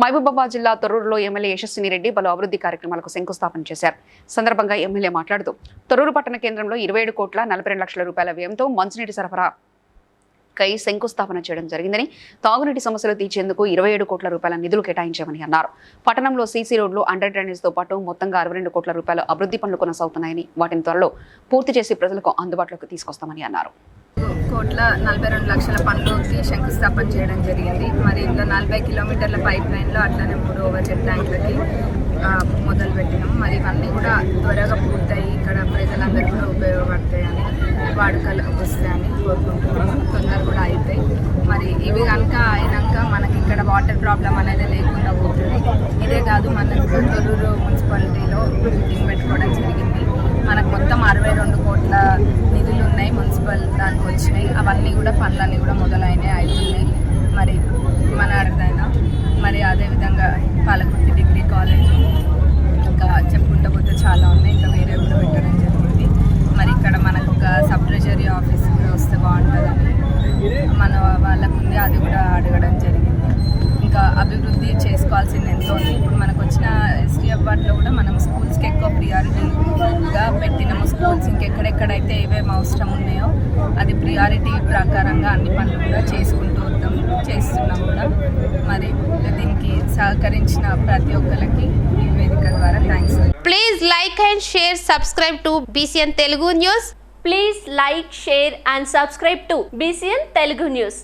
మహబూబాబాద్ జిల్లా తొర్రూరులో ఎమ్మెల్యే యశస్విని రెడ్డి పలు అభివృద్ధి కార్యక్రమాలకు శంకుస్థాపన చేశారు. సందర్భంగా ఎమ్మెల్యే మాట్లాడుతూ తొర్రూరు పట్టణ కేంద్రంలో ఇరవై ఏడు కోట్ల నలభై రెండు లక్షల రూపాయల వ్యయంతో మంచినీటి సరఫరా కై శంకుస్థాపన చేయడం జరిగిందని తాగునీటి సమస్యలు తీర్చేందుకు ఇరవై ఏడు కోట్ల రూపాయల నిధులు కేటాయించామని అన్నారు. పట్టణంలో సీసీ రోడ్లు అండర్ డ్రైనేజ్తో పాటు మొత్తంగా అరవై రెండు కోట్ల రూపాయల అభివృద్ధి పనులు కొనసాగుతున్నాయని వాటిని త్వరలో పూర్తి చేసి ప్రజలకు అందుబాటులోకి తీసుకొస్తామని అన్నారు. కోట్ల నలభై రెండు లక్షల పనులకి శంకుస్థాపన చేయడం జరిగింది. మరి ఇందులో నలభై కిలోమీటర్ల పైప్ లైన్లో అట్లానే మూడు ఓవర్ హెడ్ ట్యాంకులకి మొదలు పెట్టినాం. మరి ఇవన్నీ కూడా త్వరగా పూర్తయి ఇక్కడ ప్రజలందరికీ కూడా ఉపయోగపడతాయని వాడుకలు వస్తాయని కోరుకుంటున్నాము తొందర కూడా అవుతాయి మరి ఇవి కనుక అయినాక మనకి ఇక్కడ వాటర్ ప్రాబ్లం అనేది లేకుండా పోతుంది. ఇదే కాదు మన తొలూరు మున్సిపాలిటీలో పెట్టుకోవడం జరిగింది మనకు మొత్తం అరవై రెండు కోట్ల నిధులు ఉన్నాయి మున్సిపల్ దానికి వచ్చినాయి. అవన్నీ కూడా పనులన్నీ కూడా మొదలైనవి అవుతున్నాయి మరి మన అర్థమైనా? మరి అదేవిధంగా పాలకుర్తి డిగ్రీ కాలేజ్ ఇంకా చెప్పుకుంటూ పోతే చాలా ఉన్నాయి. ఇంకా వేరే కూడా పెట్టడం జరిగింది మరి ఇక్కడ మనకు ఒక సబ్ ట్రెజరీ ఆఫీస్ కూడా వస్తే బాగుంటుందని మన వాళ్ళకు ఉంది. అది కూడా అడగడం జరిగింది. ఇంకా అభివృద్ధి చేసుకోవాల్సింది ఎంతో ఉంది. ఇప్పుడు మనకు వచ్చిన ఎస్టీ అవార్డులో కూడా మనం స్కూల్స్కి ఎక్కువ ప్రియారిటీగా పెట్టినాము. స్కూల్స్ ఇంకెక్కడెక్కడైతే ఏమేమి అవసరం ఉన్నాయో అది ప్రియారిటీ ప్రకారంగా అన్ని పనులు కూడా చేసుకుంటూ వద్దాం చేస్తున్నాం కూడా. మరి దీనికి సహకరించిన ప్రతి ఒక్కరికి వేదిక ద్వారా thanks please like and share subscribe to BCN Telugu news please like share and subscribe to BCN Telugu news